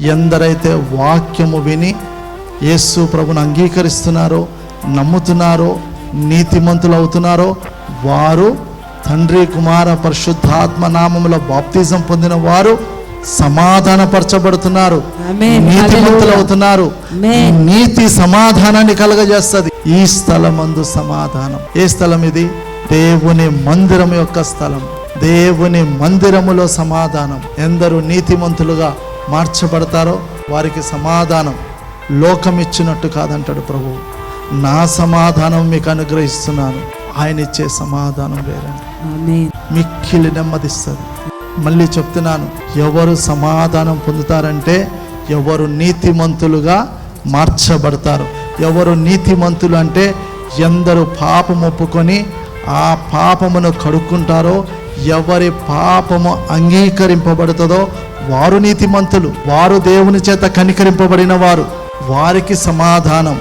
ఎందరైతే వాక్యము విని యేసు ప్రభుని అంగీకరిస్తున్నారో నమ్ముతున్నారో నీతిమంతులు అవుతున్నారో వారు తండ్రి కుమార పరిశుద్ధాత్మ నామములో బాప్తిజం పొందిన వారు సమాధానపరచబడుతున్నారు. నీతిమంతులు. అవుతున్నారు. నీతి సమాధానాన్ని కలగజేస్తుంది. ఈ స్థలమందు సమాధానం. ఏ స్థలం ఇది? దేవుని మందిరం యొక్క స్థలం. దేవుని మందిరములో సమాధానం. ఎందరు నీతిమంతులుగా మార్చబడతారో వారికి సమాధానం లోకం ఇచ్చినట్టు కాదంటాడు ప్రభు. నా సమాధానం మీకు అనుగ్రహిస్తున్నాను. ఆయన ఇచ్చే సమాధానం వేరండి ఆమేన్. మిక్కిలి నెమ్మదిస్తుంది. మళ్ళీ చెప్తున్నాను ఎవరు సమాధానం పొందుతారంటే ఎవరు నీతిమంతులుగా మార్చబడతారు. ఎవరు నీతిమంతులు అంటే ఎందరు పాపం ఒప్పుకొని ఆ పాపమును కడుక్కుంటారో ఎవరి పాపము అంగీకరింపబడుతుందో వారు నీతిమంతులు వారు దేవుని చేత కనికరింపబడిన వారు వారికి సమాధానం.